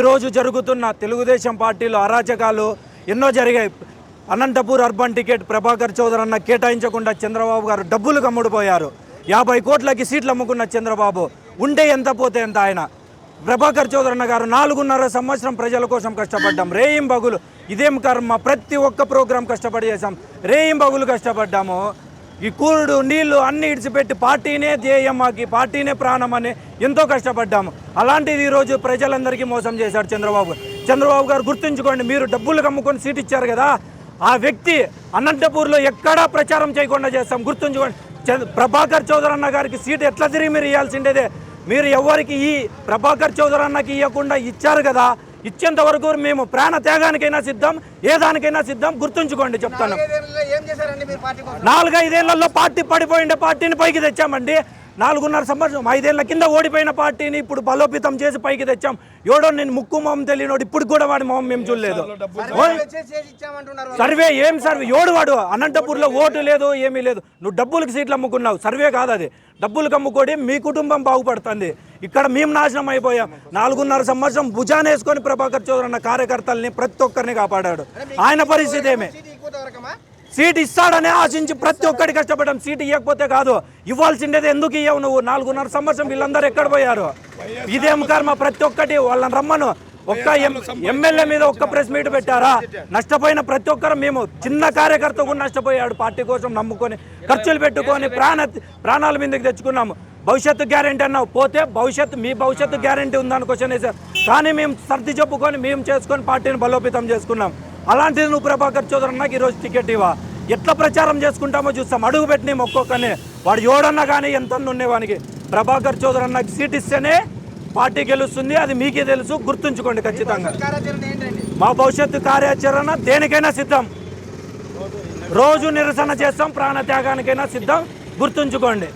ఈరోజు జరుగుతున్న తెలుగుదేశం పార్టీలో అరాచకాలు ఎన్నో జరిగాయి. అనంతపూర్ అర్బన్ టికెట్ ప్రభాకర్ చౌదరి అన్న కేటాయించకుండా చంద్రబాబు గారు డబ్బులు కమ్ముడుపోయారు. యాభై కోట్లకి సీట్లు అమ్ముకున్న చంద్రబాబు ఉంటే ఎంత పోతే ఎంత ఆయన. ప్రభాకర్ చౌదరన్న గారు నాలుగున్నర సంవత్సరం ప్రజల కోసం కష్టపడ్డాం. రేయింబగులు ఇదేం కర్మ? ప్రతి ఒక్క ప్రోగ్రాం కష్టపడి చేసాం రేయింబగులు కష్టపడ్డాము. ఈ కూరుడు నీళ్ళు అన్ని ఇడిచిపెట్టి పార్టీనే ధ్యేయం మాకి పార్టీనే ప్రాణం అని ఎంతో కష్టపడ్డాము. అలాంటిది ఈరోజు ప్రజలందరికీ మోసం చేశాడు చంద్రబాబు. చంద్రబాబు గారు గుర్తుంచుకోండి మీరు డబ్బులు కమ్ముకొని సీట్ ఇచ్చారు కదా ఆ వ్యక్తి అనంతపూర్లో ఎక్కడా ప్రచారం చేయకుండా చేస్తాం. గుర్తుంచుకోండి ప్రభాకర్ చౌదరి అన్న గారికి సీట్ ఎట్లా తిరిగి మీరు ఇవ్వాల్సిండేదే. మీరు ఎవరికి ఈ ప్రభాకర్ చౌదరి అన్నకి ఇవ్వకుండా ఇచ్చారు కదా ఇచ్చేంత వరకు మేము ప్రాణ త్యాగానికైనా సిద్ధం ఏ దానికైనా సిద్ధం గుర్తుంచుకోండి చెప్తాను నాలుగైదేళ్ళలో పార్టీ పడిపోయిండే పార్టీని పైకి తెచ్చామండి. నాలుగున్నర సంవత్సరం ఐదేళ్ళ కింద ఓడిపోయిన పార్టీని ఇప్పుడు బలోపేతం చేసి పైకి తెచ్చాం. ఎవడో నేను ముక్కు మొహం తెలియనోడు ఇప్పుడు కూడా వాడి మొహం మేము చూడలేదు. సర్వే ఏం సర్వే? ఎవడు వాడు? అనంతపూర్లో ఓటు లేదు ఏమీ లేదు. నువ్వు డబ్బులకి సీట్లు అమ్ముకున్నావు. సర్వే కాదు అది. డబ్బులు కమ్ముకోడి మీ కుటుంబం బాగుపడుతుంది. ఇక్కడ మేము నాశనం అయిపోయాం. నాలుగున్నర సంవత్సరం భుజాన వేసుకొని ప్రభాకర్ చౌదరి అన్న కార్యకర్తల్ని ప్రతి ఒక్కరిని కాపాడాడు. ఆయన పరిస్థితి ఏమే? సీట్ ఇస్తాడని ఇస్తాడనే ఆశించి ప్రతి ఒక్కటి కష్టపడ్డాం సీట్ ఇవ్వకపోతే కాదు ఇవ్వాల్సిండేది ఎందుకు ఇవ్వవు నువ్వు? నాలుగున్నర సంవత్సరం వీళ్ళందరూ ఎక్కడ పోయారు? ఇదేం కర్మ? ప్రతి ఒక్కటి వాళ్ళని రమ్మను. ఒక్క ఎం- ఎమ్మెల్యే మీద ఒక్క ప్రెస్ మీట్ పెట్టారా? నష్టపోయిన ప్రతి ఒక్కరు మేము చిన్న కార్యకర్త కూడా నష్టపోయాడు. పార్టీ కోసం నమ్ముకొని ఖర్చులు పెట్టుకొని ప్రాణ ప్రాణాల మీదకి తెచ్చుకున్నాము. భవిష్యత్తు గ్యారెంటీ అన్నావు. పోతే భవిష్యత్తు మీ భవిష్యత్తు గ్యారెంటీ ఉందని క్వశ్చన్ వేశారు కానీ మేము సర్ది చెప్పుకొని మేము చేసుకొని పార్టీని బలోపేతం చేసుకున్నాం. అలాంటిది నువ్వు ప్రభాకర్ చౌదరి అన్నకి ఈరోజు టికెట్ ఇవ్వ. ఎట్లా ప్రచారం చేసుకుంటామో చూస్తాం. అడుగు పెట్టిన ఒక్కొక్కనే వాడు ఎవడన్నా కానీ ఎంత ఉండేవానికి ప్రభాకర్ చౌదరి అన్నకి సీట్ ఇస్తేనే పార్టీ గెలుస్తుంది. అది మీకే తెలుసు. గుర్తుంచుకోండి ఖచ్చితంగా. మా భవిష్యత్తు కార్యాచరణ దేనికైనా సిద్ధం. రోజు నిరసన చేస్తాం. ప్రాణ త్యాగానికైనా సిద్ధం. గుర్తుంచుకోండి.